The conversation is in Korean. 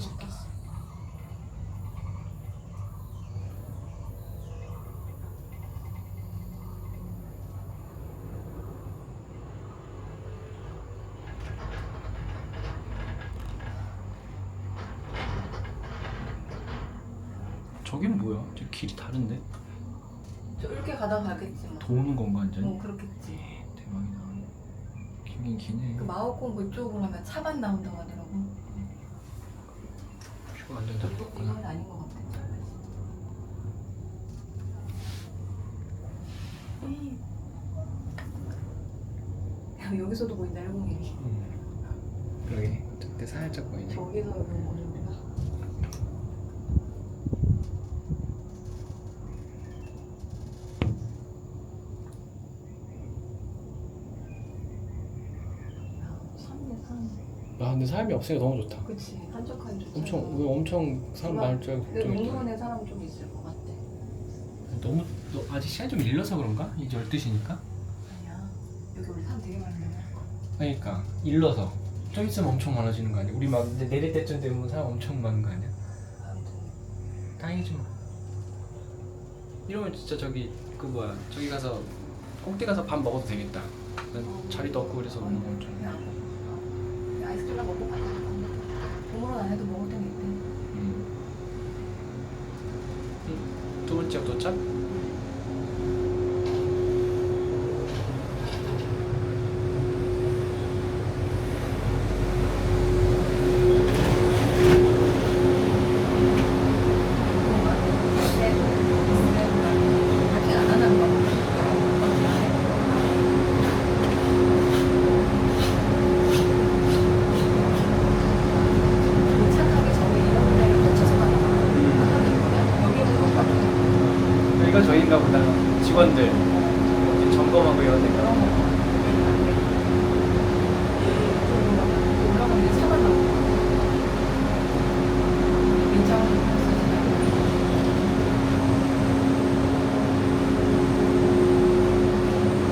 맛있겠어. 저긴 뭐야? 저 길이 다른데? 저 이렇게 가다 가겠지 뭐. 도는 건가 완전? 어 그렇겠지. 대박이다. 길긴 기네. 그 마오콩 그쪽으로 가면 차만 나온다고 하더라고. 완전 다르구나. 이건 아닌 것 같아. 음. 야, 여기서도 보인다 101이. 음. 그러게. 그때 살짝 보이네. 저기서 여기 보는구나. 산이야 산. 아 근데 사람이 없으니까 너무 좋다. 그치 한적하니. 엄청 왜 엄청 사람 많을 줄 알고 근데. 농구원에 사람 좀 있을 것 같아. 너무 너 아직 시간 좀 일러서 그런가? 이제 12시니까? 아니야. 여기 우리 사람 되게 많은데. 그러니까 일러서 좀 있으면 엄청 많아지는 거 아니야? 우리 막 이제 내릴 때쯤 되면 사람 엄청 많은 거 아니야? 아무튼 다행이지 뭐 이러면 진짜 저기 그 뭐야 저기 가서 꼭대 가서 밥 먹어도 되겠다 난 자리도 없고 그래서 못 먹어 좀 그냥 안 먹어. 그냥 아이스크림 먹고 가자. 공부는 안 해도 먹을 있대. 음. 음, 두 번째 도착? 밖에 안 하는 거. 착하게 저희 이런 데를 거쳐서 가는 거야. 여기는 못 가고. 여기가 저희인가 보다. 직원들. 점검하고 이런 데가